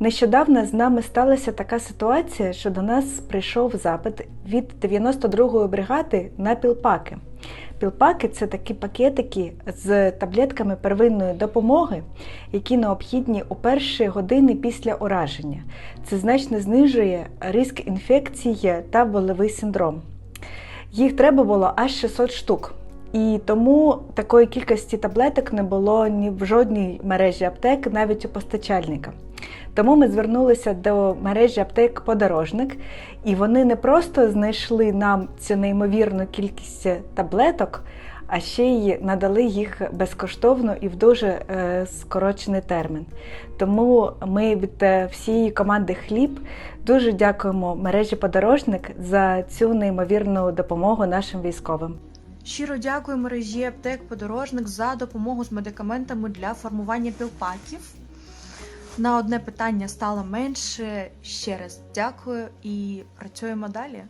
Нещодавно з нами сталася така ситуація, що до нас прийшов запит від 92-ї бригади на пілпаки. Пілпаки це такі пакетики з таблетками первинної допомоги, які необхідні у перші години після ураження. Це значно знижує ризик інфекції та болевий синдром. Їх треба було аж 600 штук. І тому такої кількості таблеток не було ні в жодній мережі аптек, навіть у постачальника. Тому ми звернулися до мережі аптек Подорожник, і вони не просто знайшли нам цю неймовірну кількість таблеток, а ще й надали їх безкоштовно і в дуже е, скорочений термін. Тому ми від е, всієї команди Хліб дуже дякуємо мережі Подорожник за цю неймовірну допомогу нашим військовим. Щиро дякую мережі аптек Подорожник за допомогу з медикаментами для формування пілпаків. На одне питання стало менше. Ще раз дякую і працюємо далі.